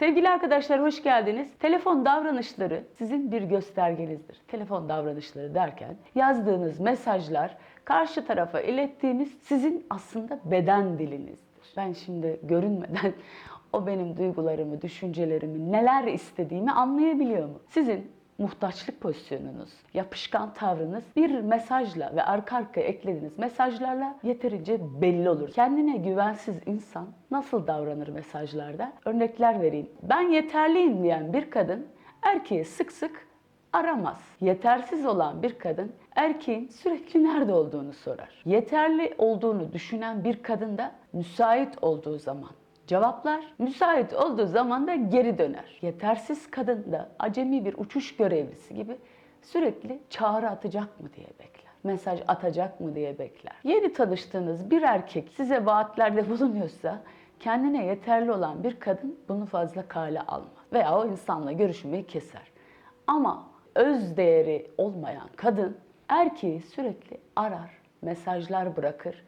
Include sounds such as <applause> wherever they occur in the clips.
Sevgili arkadaşlar hoş geldiniz. Telefon davranışları sizin bir göstergenizdir. Telefon davranışları derken yazdığınız mesajlar karşı tarafa ilettiğiniz sizin aslında beden dilinizdir. Ben şimdi görünmeden <laughs> o benim duygularımı, düşüncelerimi, neler istediğimi anlayabiliyor mu? Sizin muhtaçlık pozisyonunuz, yapışkan tavrınız bir mesajla ve arka arkaya eklediğiniz mesajlarla yeterince belli olur. Kendine güvensiz insan nasıl davranır mesajlarda? Örnekler vereyim. Ben yeterliyim diyen bir kadın erkeği sık sık aramaz. Yetersiz olan bir kadın erkeğin sürekli nerede olduğunu sorar. Yeterli olduğunu düşünen bir kadın da müsait olduğu zaman Cevaplar müsait olduğu zaman da geri döner. Yetersiz kadın da acemi bir uçuş görevlisi gibi sürekli çağrı atacak mı diye bekler. Mesaj atacak mı diye bekler. Yeni tanıştığınız bir erkek size vaatlerde bulunuyorsa kendine yeterli olan bir kadın bunu fazla kale almaz. Veya o insanla görüşmeyi keser. Ama öz değeri olmayan kadın erkeği sürekli arar, mesajlar bırakır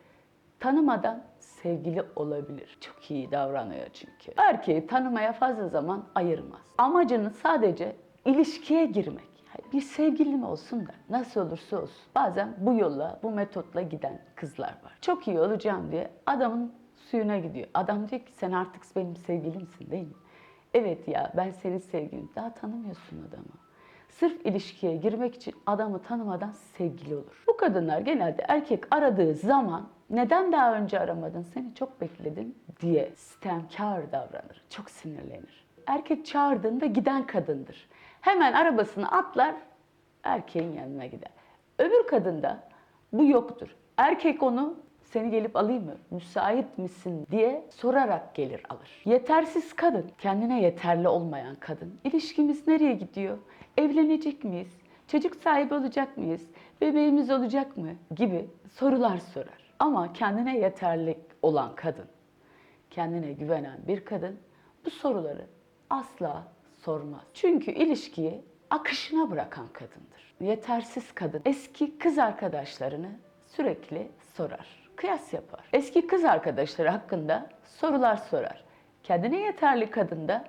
tanımadan sevgili olabilir. Çok iyi davranıyor çünkü. Erkeği tanımaya fazla zaman ayırmaz. Amacını sadece ilişkiye girmek. Bir sevgilim olsun da nasıl olursa olsun. Bazen bu yolla, bu metotla giden kızlar var. Çok iyi olacağım diye adamın suyuna gidiyor. Adam diyor ki sen artık benim sevgilimsin değil mi? Evet ya ben senin sevgilim. Daha tanımıyorsun adamı. Sırf ilişkiye girmek için adamı tanımadan sevgili olur. Bu kadınlar genelde erkek aradığı zaman neden daha önce aramadın seni çok bekledim diye sistemkar davranır. Çok sinirlenir. Erkek çağırdığında giden kadındır. Hemen arabasını atlar erkeğin yanına gider. Öbür kadında bu yoktur. Erkek onu seni gelip alayım mı? Müsait misin diye sorarak gelir alır. Yetersiz kadın, kendine yeterli olmayan kadın. İlişkimiz nereye gidiyor? Evlenecek miyiz? Çocuk sahibi olacak mıyız? Bebeğimiz olacak mı? gibi sorular sorar. Ama kendine yeterli olan kadın, kendine güvenen bir kadın bu soruları asla sormaz. Çünkü ilişkiyi akışına bırakan kadındır. Yetersiz kadın eski kız arkadaşlarını sürekli sorar. Kıyas yapar. Eski kız arkadaşları hakkında sorular sorar. Kendine yeterli kadın da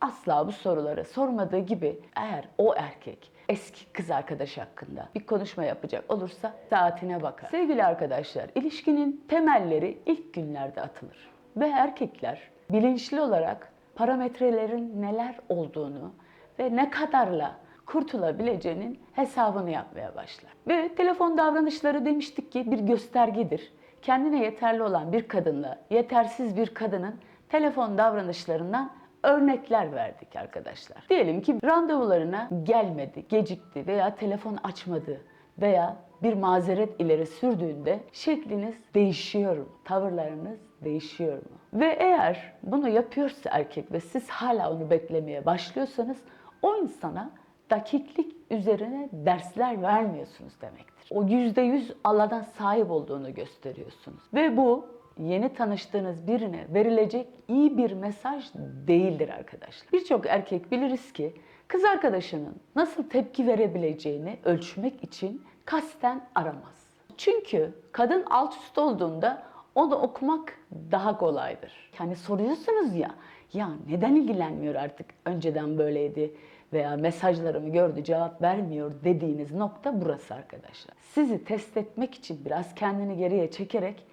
asla bu soruları sormadığı gibi eğer o erkek eski kız arkadaş hakkında bir konuşma yapacak olursa saatine bakar. Sevgili arkadaşlar, ilişkinin temelleri ilk günlerde atılır. Ve erkekler bilinçli olarak parametrelerin neler olduğunu ve ne kadarla kurtulabileceğinin hesabını yapmaya başlar. Ve telefon davranışları demiştik ki bir göstergedir. Kendine yeterli olan bir kadınla yetersiz bir kadının telefon davranışlarından örnekler verdik arkadaşlar. Diyelim ki randevularına gelmedi, gecikti veya telefon açmadı veya bir mazeret ileri sürdüğünde şekliniz değişiyor mu? Tavırlarınız değişiyor mu? Ve eğer bunu yapıyorsa erkek ve siz hala onu beklemeye başlıyorsanız o insana dakiklik üzerine dersler vermiyorsunuz demektir. O yüzde yüz Allah'tan sahip olduğunu gösteriyorsunuz. Ve bu yeni tanıştığınız birine verilecek iyi bir mesaj değildir arkadaşlar. Birçok erkek biliriz ki kız arkadaşının nasıl tepki verebileceğini ölçmek için kasten aramaz. Çünkü kadın alt üst olduğunda onu okumak daha kolaydır. Yani soruyorsunuz ya, ya neden ilgilenmiyor artık önceden böyleydi veya mesajlarımı gördü cevap vermiyor dediğiniz nokta burası arkadaşlar. Sizi test etmek için biraz kendini geriye çekerek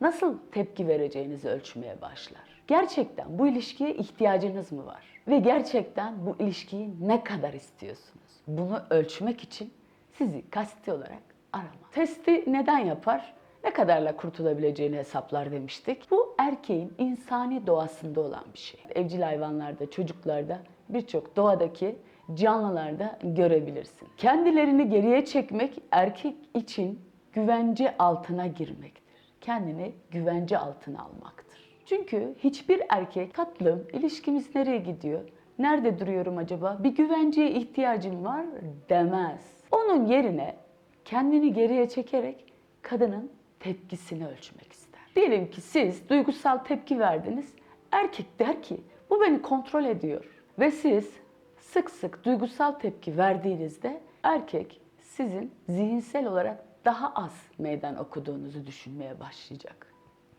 nasıl tepki vereceğinizi ölçmeye başlar. Gerçekten bu ilişkiye ihtiyacınız mı var? Ve gerçekten bu ilişkiyi ne kadar istiyorsunuz? Bunu ölçmek için sizi kasti olarak aramaz. Testi neden yapar? Ne kadarla kurtulabileceğini hesaplar demiştik. Bu erkeğin insani doğasında olan bir şey. Evcil hayvanlarda, çocuklarda, birçok doğadaki canlılarda görebilirsin. Kendilerini geriye çekmek erkek için güvence altına girmektir kendini güvence altına almaktır. Çünkü hiçbir erkek tatlım ilişkimiz nereye gidiyor? Nerede duruyorum acaba? Bir güvenceye ihtiyacım var demez. Onun yerine kendini geriye çekerek kadının tepkisini ölçmek ister. Diyelim ki siz duygusal tepki verdiniz. Erkek der ki bu beni kontrol ediyor. Ve siz sık sık duygusal tepki verdiğinizde erkek sizin zihinsel olarak daha az meydan okuduğunuzu düşünmeye başlayacak.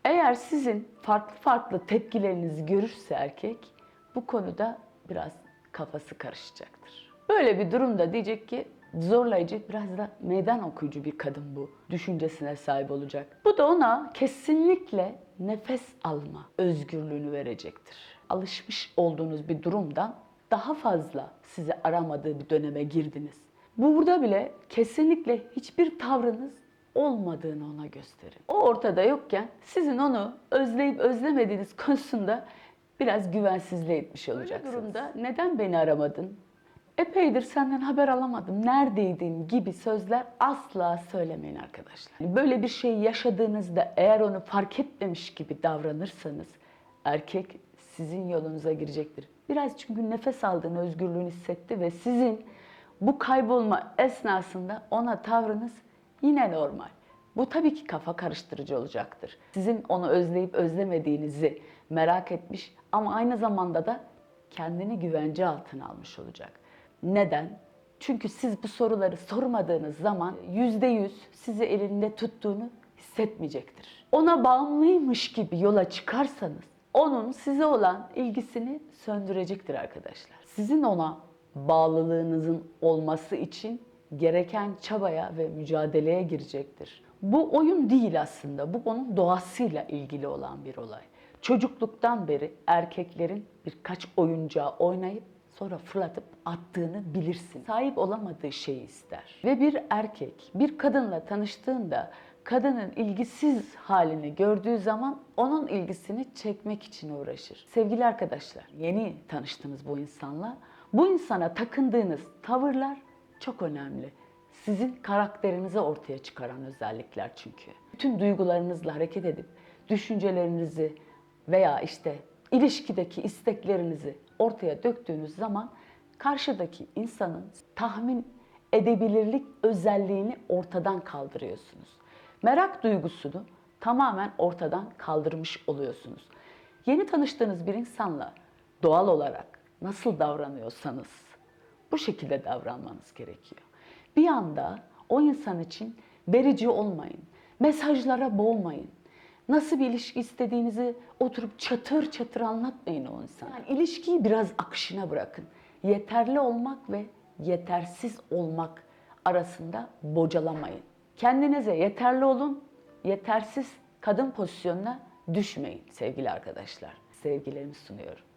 Eğer sizin farklı farklı tepkilerinizi görürse erkek, bu konuda biraz kafası karışacaktır. Böyle bir durumda diyecek ki zorlayıcı, biraz da meydan okuyucu bir kadın bu düşüncesine sahip olacak. Bu da ona kesinlikle nefes alma özgürlüğünü verecektir. Alışmış olduğunuz bir durumdan daha fazla sizi aramadığı bir döneme girdiniz. Burada bile kesinlikle hiçbir tavrınız olmadığını ona gösterin. O ortada yokken sizin onu özleyip özlemediğiniz konusunda biraz güvensizliğe etmiş olacaksınız. durumda neden beni aramadın? Epeydir senden haber alamadım. Neredeydin gibi sözler asla söylemeyin arkadaşlar. Böyle bir şey yaşadığınızda eğer onu fark etmemiş gibi davranırsanız erkek sizin yolunuza girecektir. Biraz çünkü nefes aldığını, özgürlüğünü hissetti ve sizin bu kaybolma esnasında ona tavrınız yine normal. Bu tabii ki kafa karıştırıcı olacaktır. Sizin onu özleyip özlemediğinizi merak etmiş ama aynı zamanda da kendini güvence altına almış olacak. Neden? Çünkü siz bu soruları sormadığınız zaman yüzde yüz sizi elinde tuttuğunu hissetmeyecektir. Ona bağımlıymış gibi yola çıkarsanız onun size olan ilgisini söndürecektir arkadaşlar. Sizin ona bağlılığınızın olması için gereken çabaya ve mücadeleye girecektir. Bu oyun değil aslında. Bu onun doğasıyla ilgili olan bir olay. Çocukluktan beri erkeklerin birkaç oyuncağı oynayıp sonra fırlatıp attığını bilirsin. Sahip olamadığı şeyi ister. Ve bir erkek bir kadınla tanıştığında kadının ilgisiz halini gördüğü zaman onun ilgisini çekmek için uğraşır. Sevgili arkadaşlar, yeni tanıştınız bu insanla. Bu insana takındığınız tavırlar çok önemli. Sizin karakterinizi ortaya çıkaran özellikler çünkü. Bütün duygularınızla hareket edip düşüncelerinizi veya işte ilişkideki isteklerinizi ortaya döktüğünüz zaman karşıdaki insanın tahmin edebilirlik özelliğini ortadan kaldırıyorsunuz. Merak duygusunu tamamen ortadan kaldırmış oluyorsunuz. Yeni tanıştığınız bir insanla doğal olarak nasıl davranıyorsanız bu şekilde davranmanız gerekiyor. Bir anda o insan için verici olmayın. Mesajlara boğmayın. Nasıl bir ilişki istediğinizi oturup çatır çatır anlatmayın o insana. Yani ilişkiyi biraz akışına bırakın. Yeterli olmak ve yetersiz olmak arasında bocalamayın. Kendinize yeterli olun, yetersiz kadın pozisyonuna düşmeyin sevgili arkadaşlar. Sevgilerimi sunuyorum.